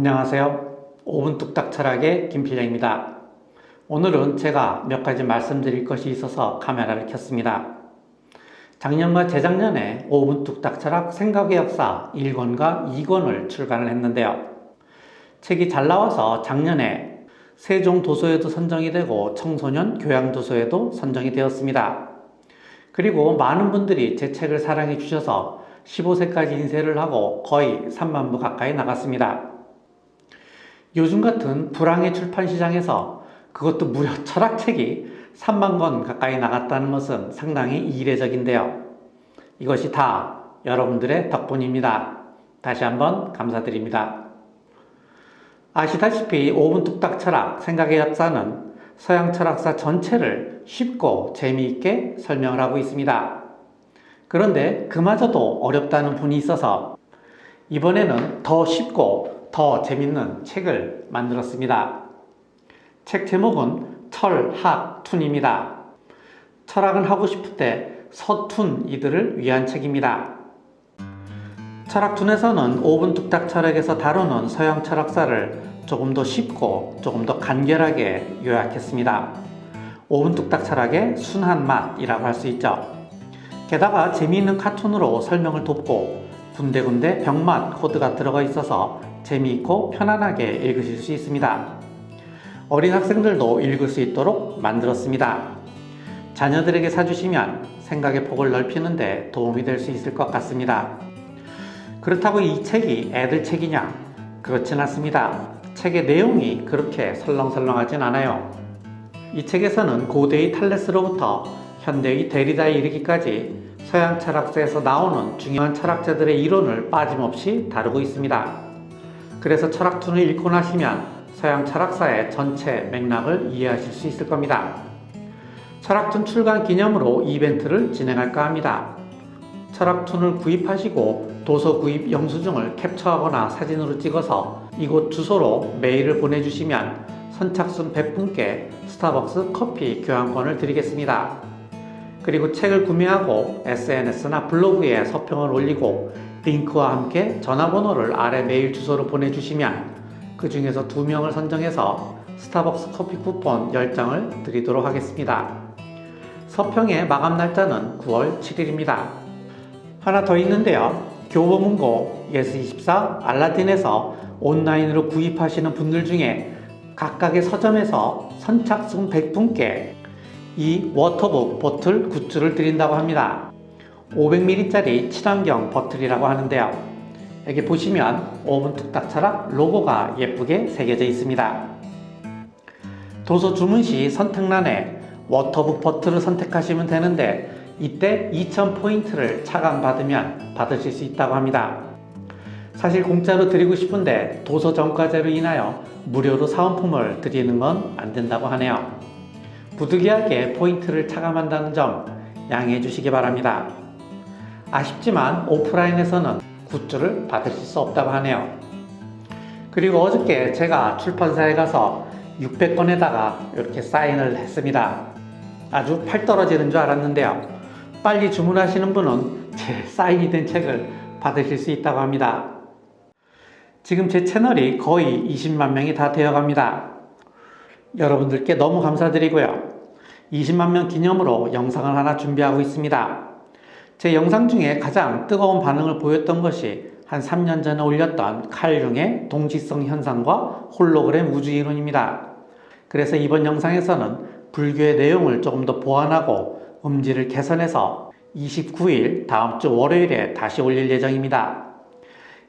안녕하세요. 5분 뚝딱 철학의 김필영입니다. 오늘은 제가 몇 가지 말씀드릴 것이 있어서 카메라를 켰습니다. 작년과 재작년에 5분 뚝딱 철학 생각의 역사 1권과 2권을 출간을 했는데요. 책이 잘 나와서 작년에 세종 도서에도 선정이 되고 청소년 교양 도서에도 선정이 되었습니다. 그리고 많은 분들이 제 책을 사랑해 주셔서 15세까지 인쇄를 하고 거의 3만 부 가까이 나갔습니다. 요즘 같은 불황의 출판 시장에서 그것도 무려 철학책이 3만 권 가까이 나갔다는 것은 상당히 이례적인데요. 이것이 다 여러분들의 덕분입니다. 다시 한번 감사드립니다. 아시다시피 5분 뚝딱 철학, 생각의 역사는 서양 철학사 전체를 쉽고 재미있게 설명을 하고 있습니다. 그런데 그마저도 어렵다는 분이 있어서 이번에는 더 쉽고 더 재밌는 책을 만들었습니다. 책 제목은 철학툰입니다. 철학은 하고 싶을 때 서툰 이들을 위한 책입니다. 철학툰에서는 5분 뚝딱 철학에서 다루는 서양 철학사를 조금 더 쉽고 조금 더 간결하게 요약했습니다. 5분 뚝딱 철학의 순한 맛이라고 할 수 있죠. 게다가 재미있는 카툰으로 설명을 돕고 군데군데 병맛 코드가 들어가 있어서 재미있고 편안하게 읽으실 수 있습니다. 어린 학생들도 읽을 수 있도록 만들었습니다. 자녀들에게 사주시면 생각의 폭을 넓히는데 도움이 될 수 있을 것 같습니다. 그렇다고 이 책이 애들 책이냐? 그렇진 않습니다. 책의 내용이 그렇게 설렁설렁하진 않아요. 이 책에서는 고대의 탈레스로부터 현대의 데리다에 이르기까지 서양 철학사에서 나오는 중요한 철학자들의 이론을 빠짐없이 다루고 있습니다. 그래서 철학툰을 읽고 나시면 서양 철학사의 전체 맥락을 이해하실 수 있을 겁니다. 철학툰 출간 기념으로 이벤트를 진행할까 합니다. 철학툰을 구입하시고 도서 구입 영수증을 캡처하거나 사진으로 찍어서 이곳 주소로 메일을 보내주시면 선착순 100분께 스타벅스 커피 교환권을 드리겠습니다. 그리고 책을 구매하고 SNS나 블로그에 서평을 올리고 링크와 함께 전화번호를 아래 메일 주소로 보내주시면 그 중에서 두 명을 선정해서 스타벅스 커피 쿠폰 10장을 드리도록 하겠습니다. 서평의 마감 날짜는 9월 7일입니다. 하나 더 있는데요. 교보문고, 예스24, 알라딘에서 온라인으로 구입하시는 분들 중에 각각의 서점에서 선착순 100분께 이 워터북 보틀 굿즈를 드린다고 합니다. 500ml짜리 친환경 버틀이라고 하는데요. 여기 보시면 오븐 뚝딱 철학 로고가 예쁘게 새겨져 있습니다. 도서 주문 시 선택란에 워터북 버틀을 선택하시면 되는데 이때 2000포인트를 차감받으면 받으실 수 있다고 합니다. 사실 공짜로 드리고 싶은데 도서 정가제로 인하여 무료로 사은품을 드리는 건 안 된다고 하네요. 부득이하게 포인트를 차감한다는 점 양해해 주시기 바랍니다. 아쉽지만 오프라인에서는 굿즈를 받으실 수 없다고 하네요. 그리고 어저께 제가 출판사에 가서 600권에다가 이렇게 사인을 했습니다. 아주 팔 떨어지는 줄 알았는데요. 빨리 주문하시는 분은 제 사인이 된 책을 받으실 수 있다고 합니다. 지금 제 채널이 거의 20만 명이 다 되어 갑니다. 여러분들께 너무 감사드리고요. 20만 명 기념으로 영상을 하나 준비하고 있습니다. 제 영상 중에 가장 뜨거운 반응을 보였던 것이 한 3년 전에 올렸던 칼 융의 동지성 현상과 홀로그램 우주 이론입니다. 그래서 이번 영상에서는 불교의 내용을 조금 더 보완하고 음질을 개선해서 29일 다음 주 월요일에 다시 올릴 예정입니다.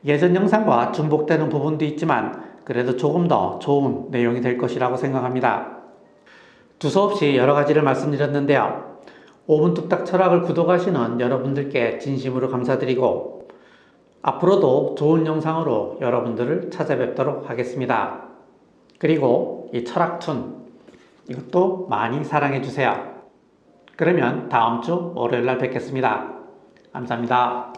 예전 영상과 중복되는 부분도 있지만 그래도 조금 더 좋은 내용이 될 것이라고 생각합니다. 두서없이 여러 가지를 말씀드렸는데요. 5분 뚝딱 철학을 구독하시는 여러분들께 진심으로 감사드리고 앞으로도 좋은 영상으로 여러분들을 찾아뵙도록 하겠습니다. 그리고 이 철학툰 이것도 많이 사랑해 주세요. 그러면 다음 주 월요일 날 뵙겠습니다. 감사합니다.